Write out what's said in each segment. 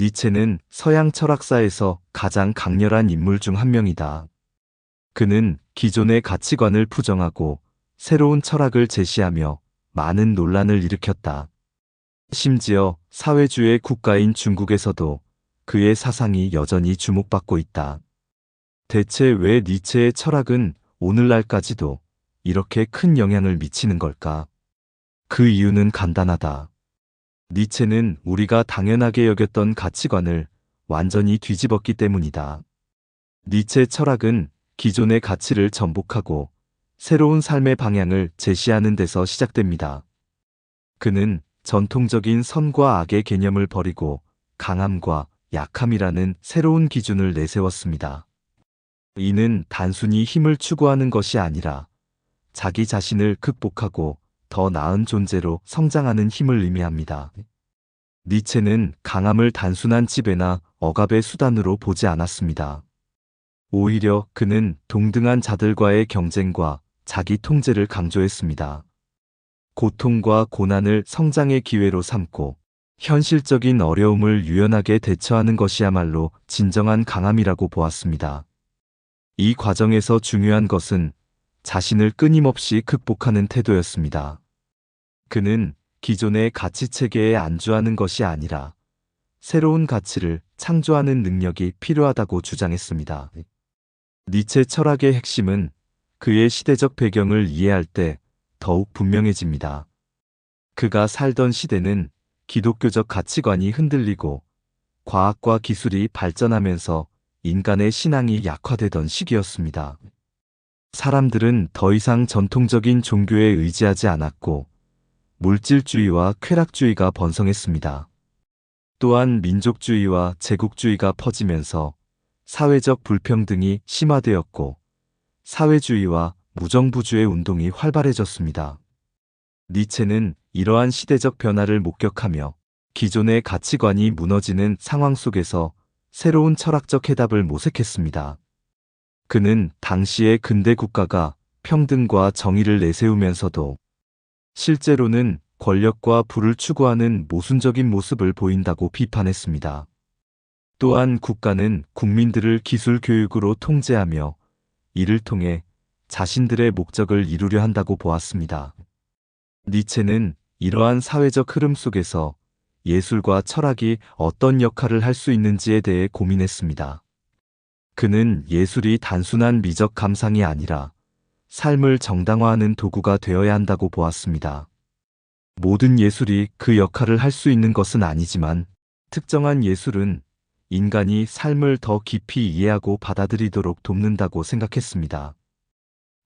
니체는 서양 철학사에서 가장 강렬한 인물 중 한 명이다. 그는 기존의 가치관을 부정하고 새로운 철학을 제시하며 많은 논란을 일으켰다. 심지어 사회주의 국가인 중국에서도 그의 사상이 여전히 주목받고 있다. 대체 왜 니체의 철학은 오늘날까지도 이렇게 큰 영향을 미치는 걸까? 그 이유는 간단하다. 니체는 우리가 당연하게 여겼던 가치관을 완전히 뒤집었기 때문이다. 니체 철학은 기존의 가치를 전복하고 새로운 삶의 방향을 제시하는 데서 시작됩니다. 그는 전통적인 선과 악의 개념을 버리고 강함과 약함이라는 새로운 기준을 내세웠습니다. 이는 단순히 힘을 추구하는 것이 아니라 자기 자신을 극복하고 더 나은 존재로 성장하는 힘을 의미합니다. 니체는 강함을 단순한 지배나 억압의 수단으로 보지 않았습니다. 오히려 그는 동등한 자들과의 경쟁과 자기 통제를 강조했습니다. 고통과 고난을 성장의 기회로 삼고 현실적인 어려움을 유연하게 대처하는 것이야말로 진정한 강함이라고 보았습니다. 이 과정에서 중요한 것은 자신을 끊임없이 극복하는 태도였습니다. 그는 기존의 가치 체계에 안주하는 것이 아니라 새로운 가치를 창조하는 능력이 필요하다고 주장했습니다. 니체 철학의 핵심은 그의 시대적 배경을 이해할 때 더욱 분명해집니다. 그가 살던 시대는 기독교적 가치관이 흔들리고 과학과 기술이 발전하면서 인간의 신앙이 약화되던 시기였습니다. 사람들은 더 이상 전통적인 종교에 의지하지 않았고 물질주의와 쾌락주의가 번성했습니다. 또한 민족주의와 제국주의가 퍼지면서 사회적 불평등이 심화되었고 사회주의와 무정부주의 운동이 활발해졌습니다. 니체는 이러한 시대적 변화를 목격하며 기존의 가치관이 무너지는 상황 속에서 새로운 철학적 해답을 모색했습니다. 그는 당시의 근대 국가가 평등과 정의를 내세우면서도 실제로는 권력과 부를 추구하는 모순적인 모습을 보인다고 비판했습니다. 또한 국가는 국민들을 기술 교육으로 통제하며 이를 통해 자신들의 목적을 이루려 한다고 보았습니다. 니체는 이러한 사회적 흐름 속에서 예술과 철학이 어떤 역할을 할 수 있는지에 대해 고민했습니다. 그는 예술이 단순한 미적 감상이 아니라 삶을 정당화하는 도구가 되어야 한다고 보았습니다. 모든 예술이 그 역할을 할 수 있는 것은 아니지만 특정한 예술은 인간이 삶을 더 깊이 이해하고 받아들이도록 돕는다고 생각했습니다.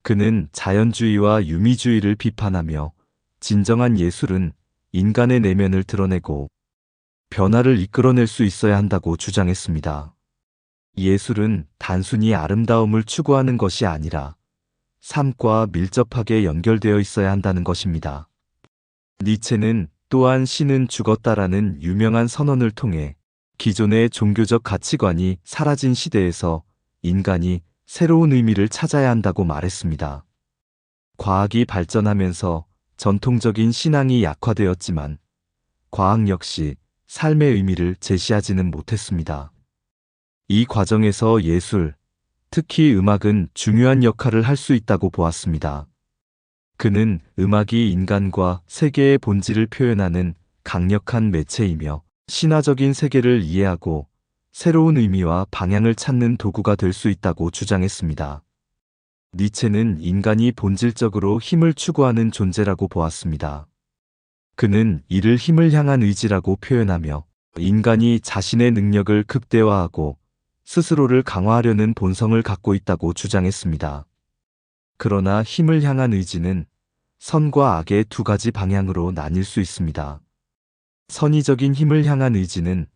그는 자연주의와 유미주의를 비판하며 진정한 예술은 인간의 내면을 드러내고 변화를 이끌어낼 수 있어야 한다고 주장했습니다. 예술은 단순히 아름다움을 추구하는 것이 아니라 삶과 밀접하게 연결되어 있어야 한다는 것입니다. 니체는 또한 신은 죽었다라는 유명한 선언을 통해 기존의 종교적 가치관이 사라진 시대에서 인간이 새로운 의미를 찾아야 한다고 말했습니다. 과학이 발전하면서 전통적인 신앙이 약화되었지만 과학 역시 삶의 의미를 제시하지는 못했습니다. 이 과정에서 예술, 특히 음악은 중요한 역할을 할 수 있다고 보았습니다. 그는 음악이 인간과 세계의 본질을 표현하는 강력한 매체이며 신화적인 세계를 이해하고 새로운 의미와 방향을 찾는 도구가 될 수 있다고 주장했습니다. 니체는 인간이 본질적으로 힘을 추구하는 존재라고 보았습니다. 그는 이를 힘을 향한 의지라고 표현하며 인간이 자신의 능력을 극대화하고 스스로를 강화하려는 본성을 갖고 있다고 주장했습니다. 그러나 힘을 향한 의지는 선과 악의 두 가지 방향으로 나뉠 수 있습니다. 선의적인 힘을 향한 의지는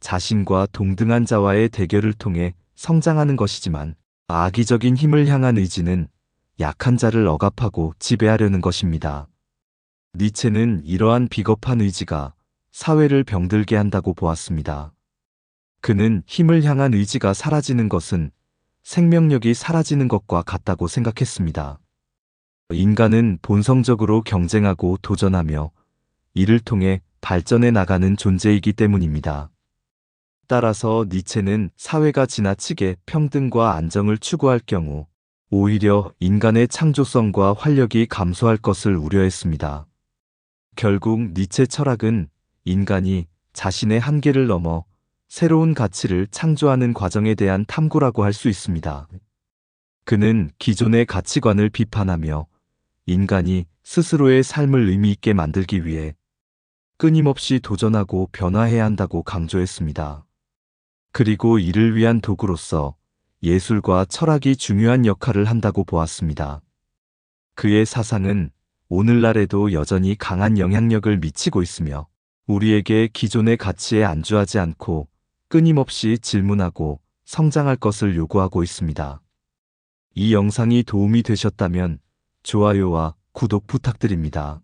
자신과 동등한 자와의 대결을 통해 성장하는 것이지만 악의적인 힘을 향한 의지는 약한 자를 억압하고 지배하려는 것입니다. 니체는 이러한 비겁한 의지가 사회를 병들게 한다고 보았습니다. 그는 힘을 향한 의지가 사라지는 것은 생명력이 사라지는 것과 같다고 생각했습니다. 인간은 본성적으로 경쟁하고 도전하며 이를 통해 발전해 나가는 존재이기 때문입니다. 따라서 니체는 사회가 지나치게 평등과 안정을 추구할 경우 오히려 인간의 창조성과 활력이 감소할 것을 우려했습니다. 결국 니체 철학은 인간이 자신의 한계를 넘어 새로운 가치를 창조하는 과정에 대한 탐구라고 할 수 있습니다. 그는 기존의 가치관을 비판하며 인간이 스스로의 삶을 의미 있게 만들기 위해 끊임없이 도전하고 변화해야 한다고 강조했습니다. 그리고 이를 위한 도구로서 예술과 철학이 중요한 역할을 한다고 보았습니다. 그의 사상은 오늘날에도 여전히 강한 영향력을 미치고 있으며 우리에게 기존의 가치에 안주하지 않고 끊임없이 질문하고 성장할 것을 요구하고 있습니다. 이 영상이 도움이 되셨다면 좋아요와 구독 부탁드립니다.